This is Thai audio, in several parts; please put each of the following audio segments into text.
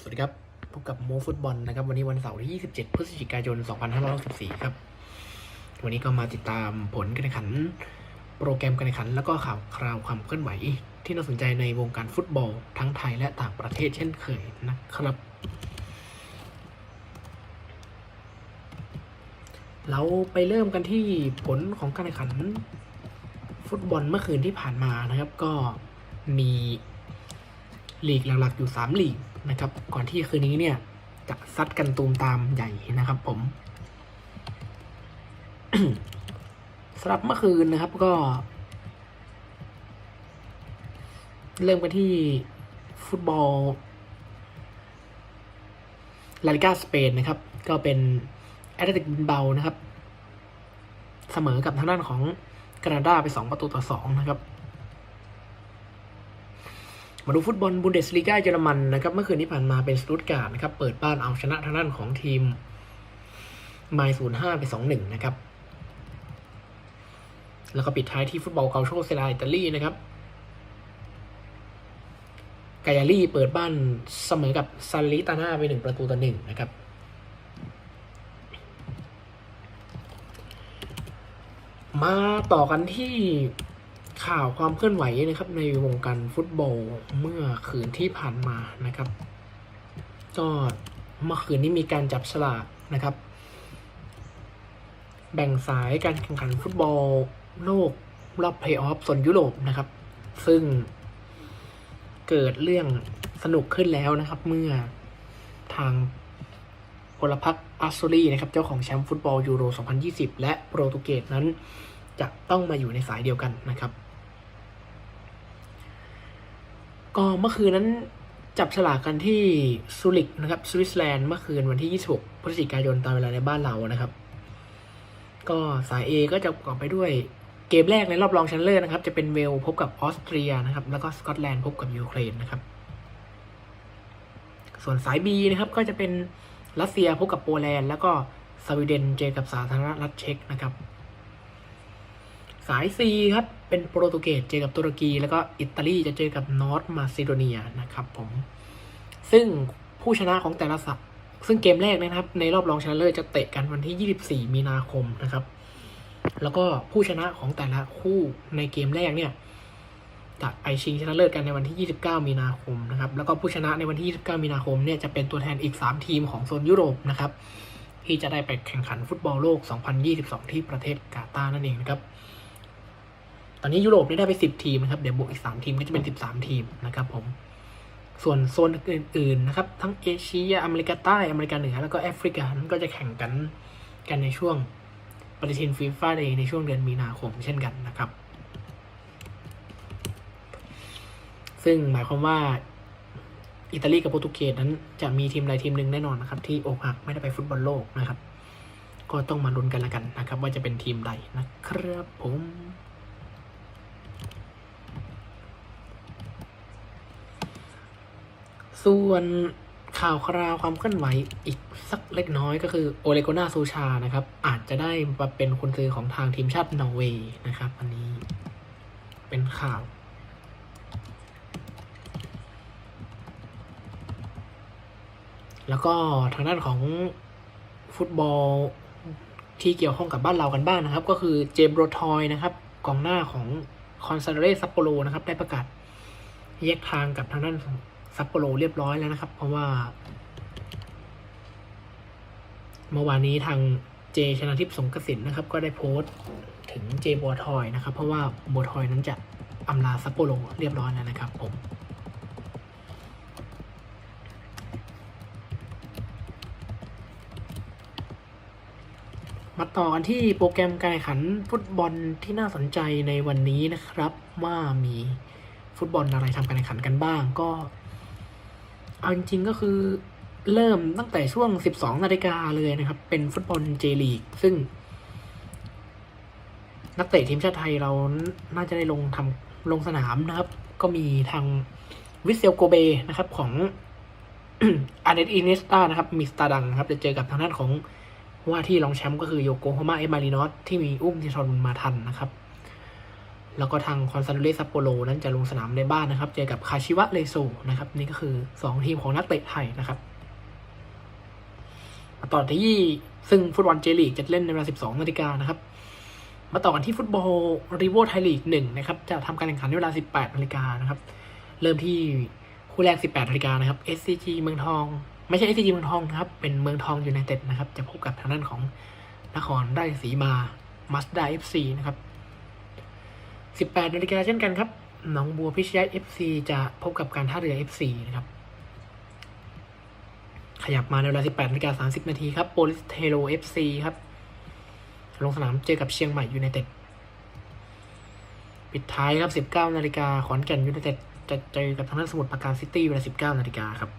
สวัสดีครับ พบกับโมฟุตบอลนะครับ วันนี้วันเสาร์ที่ 27 พฤศจิกายน 2564 ครับ วันนี้ก็มาติดตามผลการแข่งขัน โปรแกรมการแข่งขัน แล้วก็ข่าวคราวความเคลื่อนไหว ที่น่าสนใจในวงการฟุตบอลทั้งไทยและต่างประเทศเช่นเคยนะครับ เราไปเริ่มกันที่ผลของการแข่งขัน ฟุตบอลเมื่อคืนที่ผ่านมานะครับ ก็มีลีกหลักๆอยู่สามลีก นะครับ ก่อนที่คืนนี้เนี่ย จะซัดกันตูมตามใหญ่นะครับผมสำหรับเมื่อคืนนะครับก็ เริ่มกันที่ฟุตบอลลาลิกาสเปนนะครับ ก็เป็นแอตเลติกบินเบานะครับ เสมอกับทางด้านของกรานาดาไป 2 ประตูต่อ 2 นะครับ มาดูฟุตบอลบุนเดสลีกาเยอรมันนะครับ เมื่อคืนที่ผ่านมาเป็นสตุตการ์ดนะครับ เปิดบ้านเอาชนะทางด้านของทีมไมล์ศูนย์ห้าไปสองหนึ่งนะครับ แล้วก็ปิดท้ายที่ฟุตบอลเกาโชเซราอิตาลีนะครับกายาลีเปิดบ้านเสมอกับซาลิตาน่าไปหนึ่งประตูต่อหนึ่งนะครับ มาต่อกันที่ ข่าวความเคลื่อนไหวนะครับในวงการฟุตบอลเมื่อคืนที่ผ่านมานะครับก็เมื่อคืนนี้มีการจับฉลากนะครับ แบ่งสายการแข่งขันฟุตบอลโลกรอบเพลย์ออฟโซนยุโรปนะครับ ซึ่งเกิดเรื่องสนุกขึ้นแล้วนะครับ เมื่อทางพลพรรคอัสซูรีนะครับ เจ้าของแชมป์ฟุตบอลยูโร 2020 และโปรตุเกสนั้นจะต้องมาอยู่ในสายเดียวกันนะครับ ก็เมื่อคืนนั้นจับฉลากกันที่ซูริกนะครับสวิตเซอร์แลนด์เมื่อคืนวันที่ 26 พฤศจิกายนตามเวลาในบ้านเรานะครับ ก็สาย A ก็จะประกอบไปด้วยเกมแรกในรอบรองชนะเลิศนะครับ จะเป็นเวลพบกับออสเตรียนะครับ แล้วก็สกอตแลนด์พบกับยูเครนนะครับ ส่วนสาย B นะครับก็จะเป็นรัสเซียพบกับโปแลนด์ แล้วก็สวีเดนเจอกับสาธารณรัฐเช็กนะครับ สาย C ครับ เป็นโปรตุเกสเจอกับตุรกี แล้วก็อิตาลีจะเจอกับนอร์ทมาซิโดเนียนะครับผมซึ่งผู้ชนะของแต่ละสัปซึ่งเกมแรกนะครับ ในรอบรองชนะเลิศจะเตะกันวันที่ 24 มีนาคมนะครับ แล้วก็ผู้ชนะของแต่ละคู่ในเกมแรกเนี่ยจะไปชิงชนะเลิศกันในวันที่ 29 มีนาคมนะครับ แล้วก็ผู้ชนะในวันที่ 29 มีนาคมเนี่ยจะเป็นตัวแทนอีก 3 ทีมของโซนยุโรปนะครับ ที่จะได้ไปแข่งขันฟุตบอลโลก 2022 ที่ประเทศกาตาร์นั่นเองนะครับ ตอนนี้ยุโรปได้ไป 10 ทีมนะครับ เดี๋ยวบวกอีก 3 ทีมก็จะเป็น 13 ทีมนะครับผม ส่วนโซนอื่นๆนะครับ ทั้งเอเชีย อเมริกาใต้ อเมริกาเหนือ แล้วก็แอฟริกานั้นก็จะแข่งกันกันในช่วงปฏิทินฟีฟ่าเดย์ในช่วงเดือนมีนาคมเช่นกันนะครับ ซึ่งหมายความว่าอิตาลีกับโปรตุเกสนั้นจะมีทีมใดทีมหนึ่งแน่นอนนะครับที่อกหักไม่ได้ไปฟุตบอลโลกนะครับ ก็ต้องมาลุ้นกันละกันนะครับ ว่าจะเป็นทีมใดนะครับผม ส่วนข่าวคราวความเคลื่อนไหวอีกสักเล็กน้อยก็คือโอเลโกนาซูชานะครับ อาจจะได้มาเป็นคนซื้อของทางทีมชาตินอร์เวย์นะครับ อันนี้เป็นข่าวแล้วก็ทางด้านของฟุตบอลที่เกี่ยวข้องกับบ้านเรากันบ้างนะครับ ก็คือเจมส์โรทอยนะครับกองหน้าของคอนซาเรซัปโปโรนะครับ ได้ประกาศแยกทางกับทางด้าน ซัปโปโรเรียบร้อยแล้วนะครับ เพราะว่า เมื่อวานนี้ทางเจชนะทิพย์สงกสินนะครับ ก็ได้โพสต์ถึงเจบัวทอยนะครับ เพราะว่าบัวทอยนั้นจะอำลาซัปโปโรเรียบร้อยแล้วนะครับผมมาต่อกันที่โปรแกรมการแข่งขันฟุตบอลที่น่าสนใจในวันนี้นะครับ ว่ามีฟุตบอลอะไรทำการแข่งขันกันบ้าง ก็ เอาจริงๆก็คือเริ่มตั้งแต่ช่วง 12 นาฬิกาเลยนะครับ เป็นฟุตบอลเจลีก ซึ่ง นักเตะทีมชาติไทยเราน่าจะได้ลงทำลงสนามนะครับ ก็มีทางวิเซลโกเบนะครับของอาร์เนอินิสตานะครับ มีสตาร์ดังครับ จะเจอกับทางด้านของว่าที่รองแชมป์ก็คือโยโกฮาม่าเอมารินอสที่มีอุ้มทิชอนมาทันนะครับ แล้วก็ทางคอนซาโดเรซัปโปโรนั้นจะลงสนามในบ้านนะครับ เจอกับคาชิวะเลโซนะครับ นี่ก็คือ 2 ทีมของนักเตะไทยนะครับต่อที่ซึ่งฟุตบอลเจลีกจะเล่นในเวลา 12 นาฬิกานะครับ มาต่อกันที่ฟุตบอลรีโวไทยลีกหนึ่งนะครับ จะทำการแข่งขันในเวลา 18 นาฬิกานะครับ เริ่มที่คู่แรก 18 นาฬิกานะครับ SCG เมืองทอง ไม่ใช่ SCG เมืองทองครับ เป็นเมืองทองยูไนเต็ดนะครับ จะพบกับทางด้านของนครราชสีมามาสด้า FC นะครับ 18นาฬิกาเช่นกันครับหนองบัวพิชยะ FC จะพบกับการท่าเรือ FC นะครับ ขยับมาในเวลา 18นาฬิกา30 นาทีครับโปลิสเทโร FC ครับ ลงสนามเจอกับเชียงใหม่ยูไนเต็ด ปิดท้ายครับ 19นาฬิกาขอนแก่นยูไนเต็ดจะเจอกับทางด้านสมุทรปราการซิตี้เวลา 19นาฬิกาครับ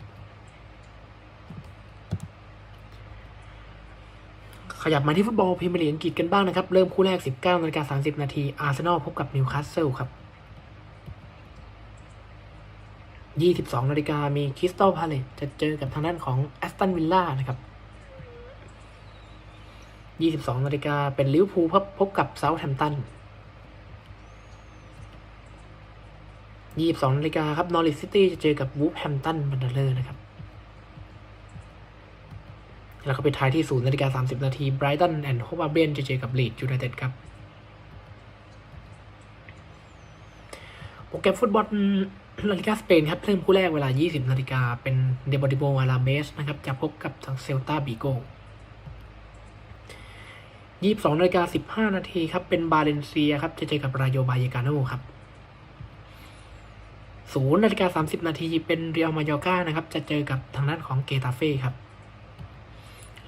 ขยับมาที่ฟุตบอลพรีเมียร์ลีกอังกฤษกันบ้างนะครับ เริ่มคู่แรก 19นาฬิกา30 นาที อาร์เซนอลพบกับนิวคาสเซิลครับ 22นาฬิกามีคริสตัลพาเลตจะเจอกับทางด้านของแอสตันวิลล่านะครับ 22นาฬิกาเป็นลิเวอร์พูลพบกับเซาท์แฮมป์ตัน 22นาฬิกาครับนอริสซิตี้จะเจอกับวูฟแฮมป์ตันบันเดอร์นะครับ แล้วก็ไปท้ายที่ 0นาฬิกา30 นาทีไบรตันแอนด์โฮบาเบนจะเจอกับลีดยูไนเต็ดครับโปรแกรมฟุตบอลลาลิกาสเปนครับเริ่มคู่แรกเวลา 20 นาฬิกาเป็นเดบอดิโบอาราเบสนะครับจะพบกับทางเซลตาบิโก22นาฬิกา15 นาทีครับเป็นบาเลนเซียครับจะเจอกับรายโยบายกาโนครับ0นาฬิกา30 นาทีเป็นเรียลมายอร์กานะครับจะเจอกับทางด้านของเกตาเฟ่ครับ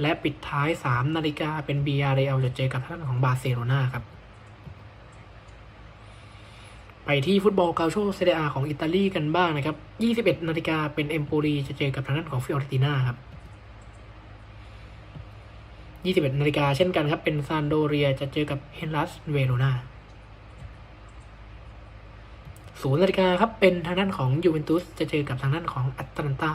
และปิดท้าย 3 นาฬิกาเป็นบีอาร์เรลจะเจอกับทางด้านของบาร์เซโลนาครับ ไปที่ฟุตบอลกาโชเซเรียอาของอิตาลีกันบ้างนะครับ 21 นาฬิกาเป็นเอมโปรีจะเจอกับทางด้านของฟิออเรติน่าครับ21นาฬิกาเช่นกันครับเป็นซานโดเรียจะเจอกับเฮนลัสเวโรนาศูนย์นาฬิกาครับเป็นทางด้านของยูเวนตุสจะเจอกับทางด้านของแอตแลนตา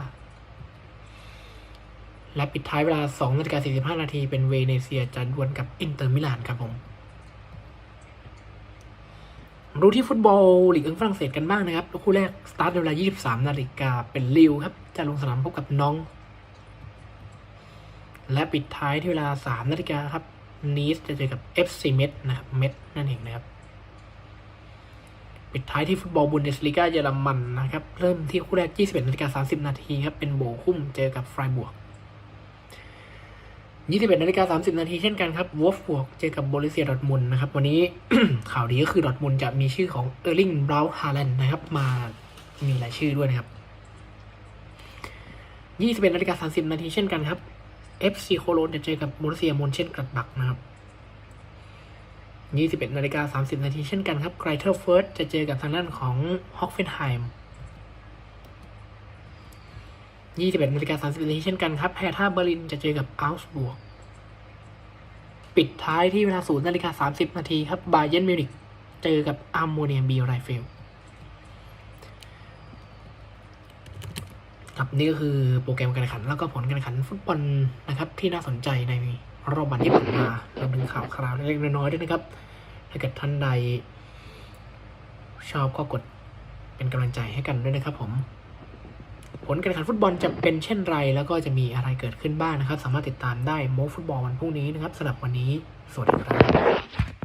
และปิดท้ายเวลา2นาฬิกา45 นาทีเป็นเวเนเซียจะดวลกับอินเตอร์มิลานครับผมรู้ที่ฟุตบอลลีกอังฝรั่งเศสกันบ้างนะครับคู่แรกสตาร์ทเวลา 23 นาฬิกาเป็นลิวครับ จะลงสนามพบกับน้อง และปิดท้ายที่เวลา 3 นาฬิกาครับนีสจะเจอกับ FC เมดนะครับเมดนั่นเองนะครับ ปิดท้ายที่ฟุตบอลบุนเดสลีกาเยอรมันนะครับ เริ่มที่คู่แรก 21นาฬิกา30 นาทีครับ เป็นโบคุ้มเจอกับไฟบวก 21นาฬิกา30 นาทีเช่นกันครับวอฟบวกเจอกับโบลิเซียดอทมุนนะครับ วันนี้ ข่าวดีก็คือดอทมุนจะมีชื่อของเออร์ลิงบราวน์ฮาแลนด์นะครับ มามีรายชื่อด้วยนะครับ 21นาฬิกา30 นาทีเช่นกันครับ FC โคโลนจะเจอกับโบลิเซียมอนเช่นกลัดบักนะครับ 21นาฬิกา30 นาทีเช่นกันครับไกรเทอร์เฟิร์สจะเจอกับทางด้านของฮอกเฟนไฮม์ 21นาฬิกา30นาทีเช่นกันครับแพท่าเบอร์ลินจะเจอกับอัลส์บวก ปิดท้ายที่เวลา0นาฬิกา30นาทีครับบาเยนมิวนิกเจอกับอัมโมเนียบีไรเฟลครับนี่ก็คือโปรแกรมการแข่งขัน แล้วก็ผลการแข่งขันฟุตบอลนะครับ ที่น่าสนใจในรอบวันที่ผ่านมารวมถึงข่าวคราวเล็กๆน้อยๆด้วยนะครับ ถ้าเกิดท่านใด ชอบก็กดเป็นกำลังใจให้กันด้วยนะครับผม ผลการแข่งขันฟุตบอลจะเป็นเช่นไรแล้วก็จะมีอะไรเกิดขึ้นบ้างนะครับ สามารถติดตามได้โมฟุตบอลวันพรุ่งนี้นะครับสำหรับวันนี้ สวัสดีครับ